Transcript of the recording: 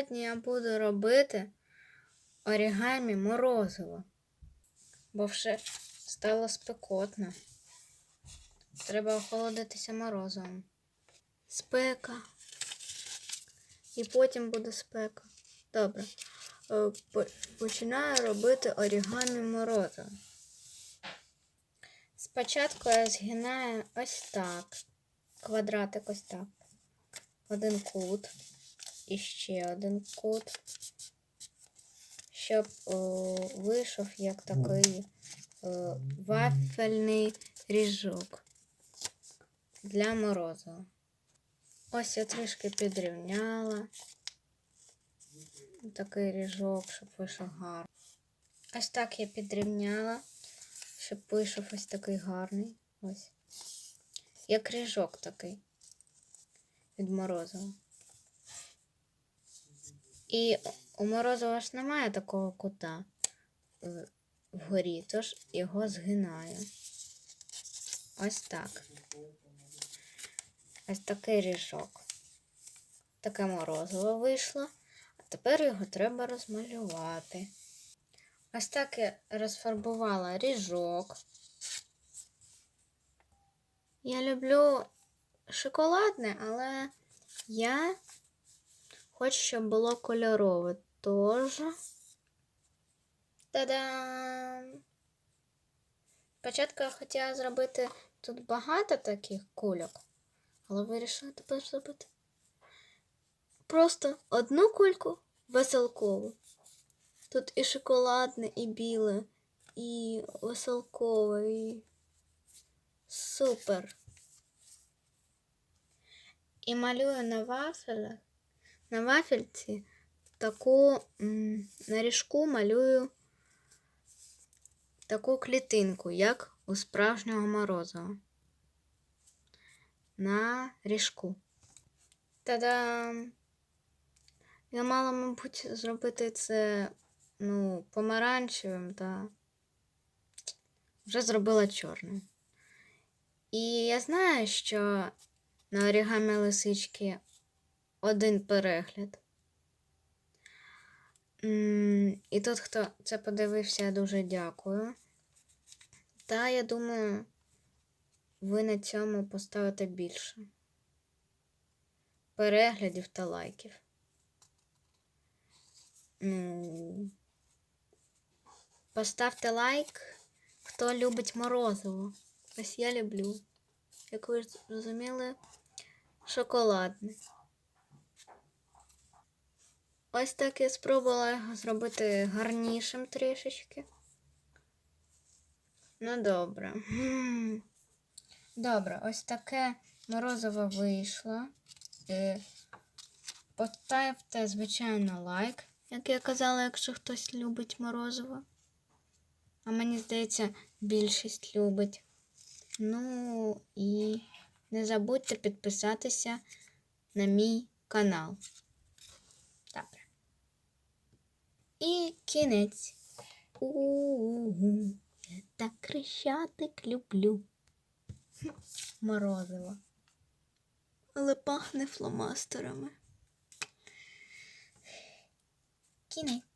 сьогодні я буду робити орігамі морозиво, бо вже стало спекотно. Треба охолодитися морозивом. Спека. І потім буде спека. Добре. Е, Починаю робити орігамі морозиво. Спочатку я згинаю ось так. Квадратик ось так. Один кут. І ще один кут. Щоб о, вийшов як такий о, вафельний ріжок для морозива. Ось я трішки підрівняла. Такий ріжок, щоб вийшов гарний. Ось так я підрівняла, щоб вийшов ось такий гарний. Ось. Як ріжок такий від морозива. І у морозива ж немає такого кута вгорі, тож його згинаю. Ось так. Ось такий ріжок. Таке морозиво вийшло. А тепер його треба розмалювати. Ось так я розфарбувала ріжок. Я люблю шоколадне, але я хочу, щоб було кольорове. Тож. Та-дам! Спочатку я хотіла зробити тут багато таких кульок, але вирішила тепер зробити просто одну кульку веселкову. Тут і шоколадне, і біле, і веселкове, і супер. І малюю на вафелях, на вафельці таку на ріжку малюю таку клітинку, як у справжнього морозива. На ріжку. Та-дам! Я мала, мабуть, зробити це ну, помаранчевим, та вже зробила чорним. І я знаю, що на орігамі лисички один перегляд. І тут, хто це подивився, я дуже дякую. Та я думаю, ви на цьому поставите більше переглядів та лайків. Ну, поставте лайк, хто любить морозиво. Ось я люблю. Як ви зрозуміли, шоколадне. Ось так я спробувала його зробити гарнішим трішечки. Ну, добре. Добре, ось таке морозиво вийшло. Е, Поставте, звичайно, лайк, як я казала, якщо хтось любить морозиво. А мені здається, більшість любить. Ну і не забудьте підписатися на мій канал. Добре. І кінець. У-у-у. Я так хрещатик люблю. Морозиво. Але пахне фломастерами. Кінець.